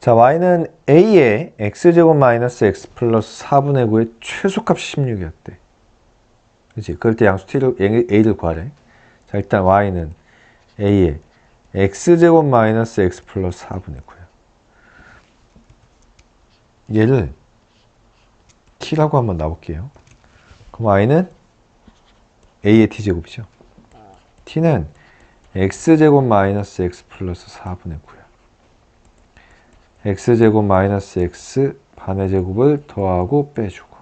자, y는 a의 x제곱 마이너스 x 플러스 4분의 9의 최소값이 16이었대. 그치? 그럴 때 양수 t를, a를 구하래. 자, 일단 y는 a의 x제곱 마이너스 x 플러스 4분의 9야. 얘를 t라고 한번 놔볼게요. 그럼 y는 a의 t제곱이죠. t는 x제곱 마이너스 x 플러스 4분의 9야. X제곱 마이너스 x 반의 제곱을 더하고 빼주고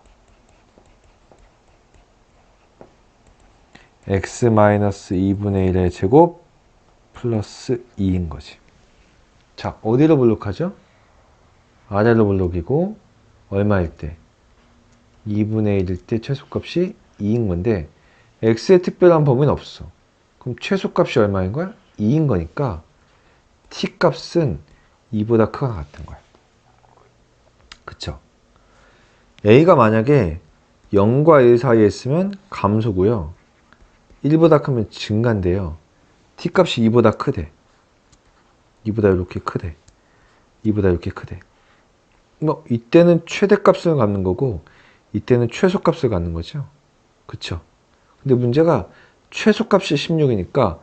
x 마이너스 2분의 1의 제곱 플러스 2인 거지. 자, 어디로 블록하죠? 아래로 블록이고 얼마일 때? 2분의 1일 때 최소값이 2인 건데 x의 특별한 범위는 없어. 그럼 최소값이 얼마인 거야? 2인 거니까 t 값은 2보다 크거나 같은 거야. 그쵸? a가 만약에 0과 1 사이에 있으면 감소고요. 1보다 크면 증가인데요. t 값이 2보다 크대. 2보다 이렇게 크대. 2보다 이렇게 크대. 뭐 이때는 최대값을 갖는 거고 이때는 최소값을 갖는 거죠. 그쵸? 근데 문제가 최소값이 16이니까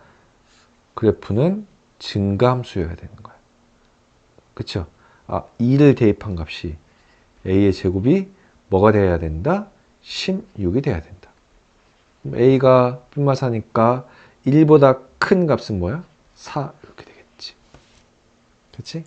그래프는 증가함수여야 되는 거야. 그쵸? 아, 2를 대입한 값이 a의 제곱이 뭐가 돼야 된다? 16이 돼야 된다. a가 뿔마사니까 1보다 큰 값은 뭐야? 4 이렇게 되겠지. 그치?